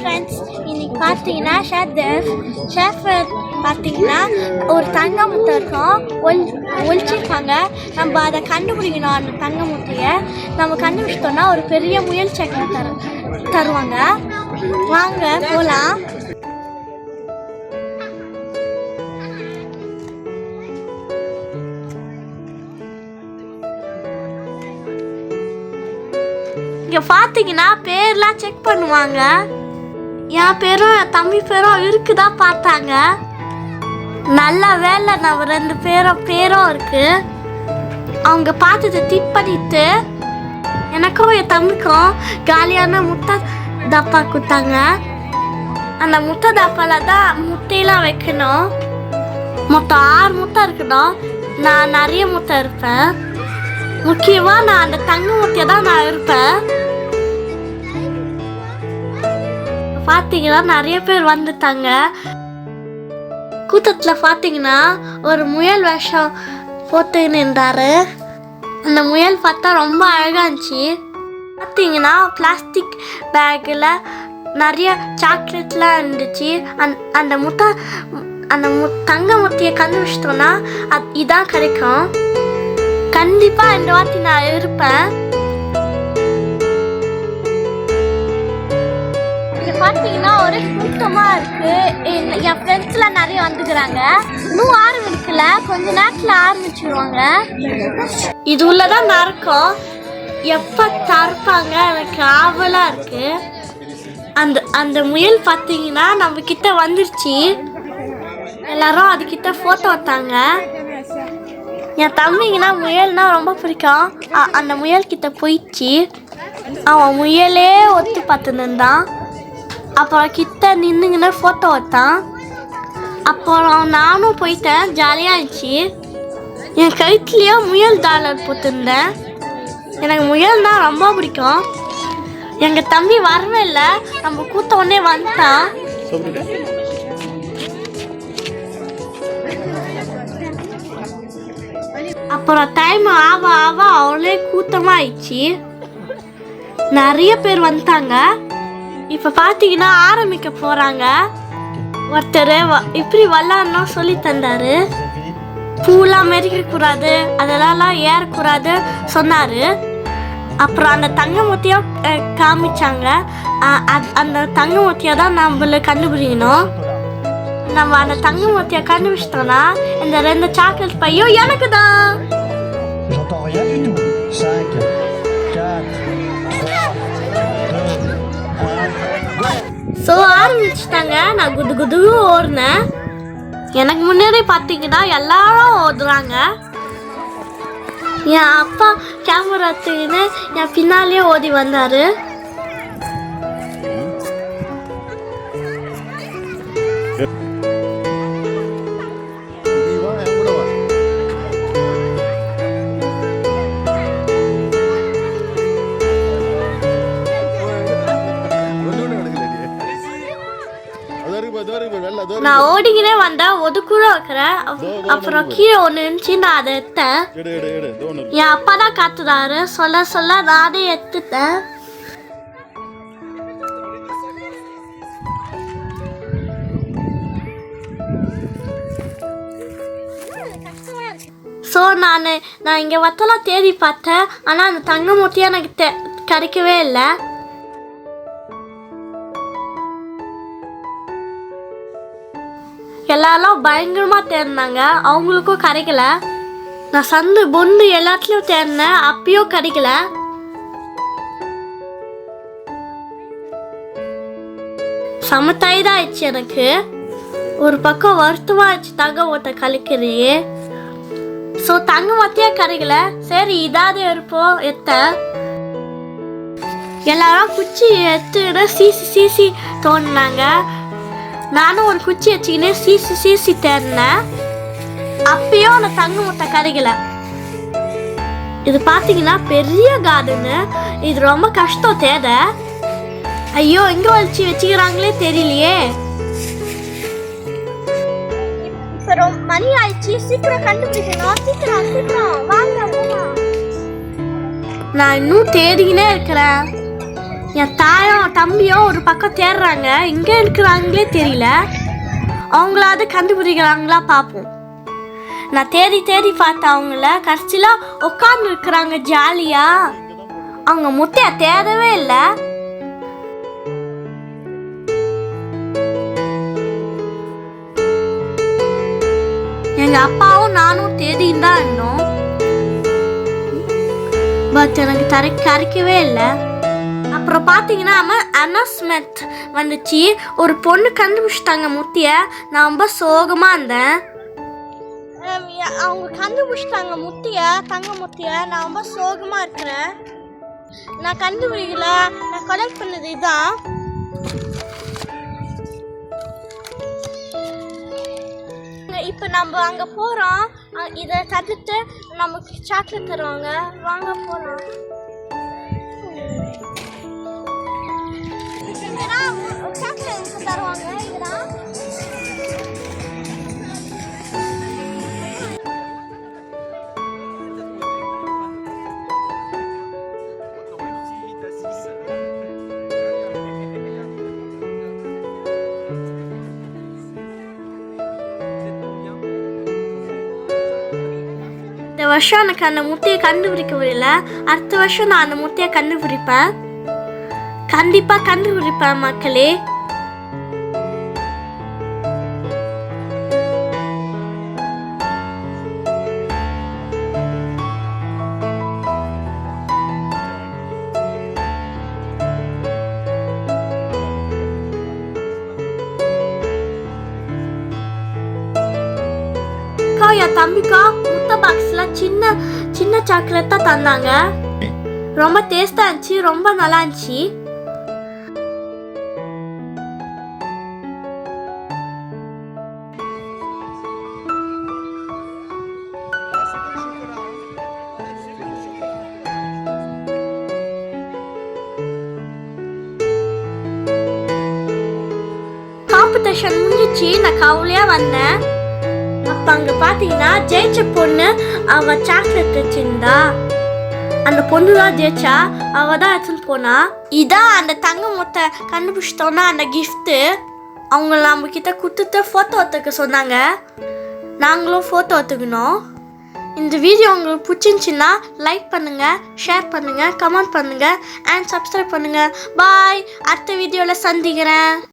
Friends இன்னைக்கு பார்த்தீங்கன்னா chef chef பார்த்தீங்கன்னா ஒரு தங்க முட்டை இருக்கும் ஒளி ஒழிச்சிருப்பாங்க நம்ம அதை கண்டுபிடிக்கணும் அந்த தங்க முட்டையை நம்ம கண்டுபிடிச்சிட்டோம்னா ஒரு பெரிய முயல் சக்கரை தரு தருவாங்க. வாங்க போகலாம் இங்கே பார்த்தீங்கன்னா பேர்லாம் செக் பண்ணுவாங்க. என் பேரும் என் தம்பி பேரும் இருக்குதா பார்த்தாங்க. நல்ல வேலை நம்ம ரெண்டு பேரும் பேரும் இருக்கு. அவங்க பார்த்ததை டிப் பண்ணிட்டு எனக்கும் என் தம்பிக்கும் காலியான முட்டை டப்பா கொடுத்தாங்க. அந்த முட்டை டப்பால தான் முட்டையெல்லாம் வைக்கணும். மொத்தம் ஆறு முட்டை இருக்கணும். நான் நிறைய முட்டை இருப்பேன். முக்கியமாக நான் அந்த தங்க முட்டையை தான் நான் இருப்பேன். பார்த்தீங்கன்னா நிறைய பேர் வந்துட்டாங்க. கூட்டத்தில் பார்த்தீங்கன்னா ஒரு முயல் வேஷம் போட்டு நின்றாரு. அந்த முயல் பார்த்தா ரொம்ப அழகாக இருந்துச்சு. பார்த்தீங்கன்னா பிளாஸ்டிக் பேக்கில் நிறைய சாக்லேட்லாம் இருந்துச்சு. அந் அந்த முட்டை அந்த மு தங்க முட்டையை கண்டுபிடிச்சிட்டோன்னா அது இதான் கிடைக்கும். கண்டிப்பாக இந்த வாட்டி நான் இருப்பேன். இங்க பாத்தீங்கன்னா ஒரே கூட்டமா இருக்கு. என் என் ஃப்ரெண்ட்ஸ்லாம் நிறைய வந்துக்கிறாங்க. இன்னும் ஆரம்பிக்கல கொஞ்ச நேரத்துல ஆரம்பிச்சிருவாங்க. இது உள்ளதான் நடக்கும் எப்ப தரப்பாங்க எனக்கு ஆவலா இருக்கு. அந்த அந்த முயல் பார்த்தீங்கன்னா நம்ம கிட்ட வந்துருச்சு. எல்லாரும் அதுக்கிட்ட போட்டோ எடுத்தாங்க என் தம்பிங்கன்னா முயல்னா ரொம்ப பிடிக்கும். அந்த முயல் கிட்ட போயிடுச்சு. அவன் முயலே ஒத்து பார்த்துன்னு தான் அப்புறம் கிட்ட நின்றுங்கன்னா ஃபோட்டோ எடுத்தான் அப்புறம் நானும் போயிட்டேன் ஜாலியாக இருந்துச்சு என் கழுத்துலேயே முயல் டாலர் போட்டிருந்தேன் எனக்கு முயல்னா ரொம்ப பிடிக்கும். எங்கள் தம்பி வரவே இல்லை நம்ம கூத்த உடனே வந்துட்டான் அப்புறம் டைம் ஆவ ஆவ அவளே கூட்டமாயிடுச்சு நிறைய பேர் வந்துட்டாங்க. இப்போ பார்த்தீங்கன்னா ஆரம்பிக்க போகிறாங்க ஒருத்தர் இப்படி வரலான்னு சொல்லி தந்தாரு. பூலாம் மெரிக்கக்கூடாது அதெல்லாம் ஏறக்கூடாது சொன்னார். அப்புறம் அந்த தங்க முத்தியம் காமிச்சாங்க. அந்த தங்க முத்தியை தான் நம்மள கண்டுபிடிக்கணும். நம்ம அந்த தங்க முத்தியை கண்டுபிடிச்சிட்டோம்னா இந்த ரெண்டு சாக்லேட் பையும் எனக்கு தான் ஆரம்பிச்சிட்டாங்க நான் குது குடு ஓடினேன். எனக்கு முன்னாடி பார்த்தீங்கன்னா எல்லாரும் ஓடுறாங்க. என் அப்பா கேமரா எடுத்துக்கின்னு என் பின்னாலேயே ஓடி வந்தார். நான் ஓடிக்கினே வந்தேன் ஒதுக்கூட வைக்கிறேன் அப்- அப்புறம் கீழே ஒன்று இருந்துச்சு நான் அதை எடுத்தேன். என் அப்பா தான் காத்துறாரு. சொல்ல சொல்ல நானே எடுத்துட்டேன். ஸோ நான் நான் இங்கே வத்தலாம் தேடி பார்த்தேன். ஆனால் அந்த தங்க மூட்டையும் எனக்கு தெ கிடைக்கவே இல்லை. எல்லாரும் பயங்கரமாக தேடினாங்க. அவங்களுக்கும் கிடைக்கல. நான் சந்து பொந்து எல்லாத்துலேயும் தேடினேன். அப்பயும் கிடைக்கல. சமத்தாயிதான் ஆயிடுச்சு எனக்கு. ஒரு பக்கம் வருத்தமாக ஆயிடுச்சு தங்க ஓட்ட கழிக்கிறையே. ஸோ தங்க மத்தியே கிடைக்கல. சரி இதாவது இருப்போம் எத்த. எல்லாரும் குச்சி எடுத்துக்கிட்டு சீசி சீசி தோணுனாங்க நானும் ஒரு குச்சி வச்சுக்கின்னு சீசி சீசி தேடினேன். அப்பயும் அந்த தங்க முட்டை கிடைக்கல இது பார்த்தீங்கன்னா பெரிய கார்டனு இது ரொம்ப கஷ்டம் தேட. ஐயோ எங்க வச்சு வச்சுக்கிறாங்களே தெரியலையே. மணி ஆயிடுச்சு. சீக்கிரம் கண்டுபிடிக்கணும். சீக்கிரம் சீக்கிரம். வாங்க நான் இன்னும் தேடிக்கினே இருக்கிறேன். என் தாயும் தம்பியும் ஒரு பக்கம் தேடுறாங்க எங்கே இருக்கிறாங்களே தெரியல. அவங்களாவது கண்டுபிடிக்கிறாங்களா பார்ப்போம் நான் தேடி தேடி பார்த்தேன் அவங்கள கடைசியில் உட்காந்து இருக்கிறாங்க ஜாலியா. அவங்க முட்டையை தேடவே இல்லை. எங்கள் அப்பாவும் நானும் தேடின்னு தான் இருந்தோம் பட் எனக்கு தரை கரைக்கவே இல்லை. அப்புறம் பார்த்தீங்கன்னா அனௌன்ஸ்மெண்ட் வந்துச்சு. ஒரு பொண்ணு கண்டுபிடிச்சிட்டாங்க முத்திய நான் ரொம்ப சோகமாக இருந்தேன். அவங்க கண்டுபிடிச்சிட்டாங்க முத்திய தங்க முத்திய நான் ரொம்ப சோகமாக இருக்கிறேன். நான் கண்டுபிடிக்கல. நான் கலெக்ட் பண்ணது இதுதான் இப்போ நம்ம அங்கே போகிறோம் இதை தடுத்து நமக்கு சாக்லேட் தருவாங்க. வாங்க போகலாம் வருஷம் எனக்கு அந்த முட்டையை கண்டுபிடிக்க முடியல அடுத்த வருஷம் நான் அந்த முட்டையை கண்டுபிடிப்பேன் கண்டிப்பாக கண்டுபிடிப்பேன் மக்களே என் தம்பிக்கா முத்த பாக்ஸ்ல சின்ன சின்ன சாக்லேட் தான் தந்தாங்க. ரொம்ப டேஸ்டா இருந்துச்சு ரொம்ப நல்லா இருந்துச்சு. காம்படிஷன் முடிஞ்சிச்சு நான் கவலையாக வந்தேன். அப்போ அங்கே பார்த்தீங்கன்னா ஜெயிச்ச பொண்ணு அவ சாக்லேட் வச்சிருந்தா. அந்த பொண்ணு தான் ஜெயிச்சா. அவ தான் எடுத்துன்னு போனா. இதான் அந்த தங்க முட்டை கண்டுபிடிச்சிட்டோன்னா அந்த கிஃப்ட்டு அவங்க நம்ம கிட்ட கொடுத்துட்டு ஃபோட்டோ எடுத்துக்க சொன்னாங்க. நாங்களும் ஃபோட்டோ எடுத்துக்கணும். இந்த வீடியோ உங்களுக்கு பிடிச்சிருந்துச்சின்னா லைக் பண்ணுங்கள் ஷேர் பண்ணுங்கள் கமெண்ட் பண்ணுங்கள் அண்ட் சப்ஸ்கிரைப் பண்ணுங்கள் பாய் அடுத்த வீடியோவில் சந்திக்கிறேன்.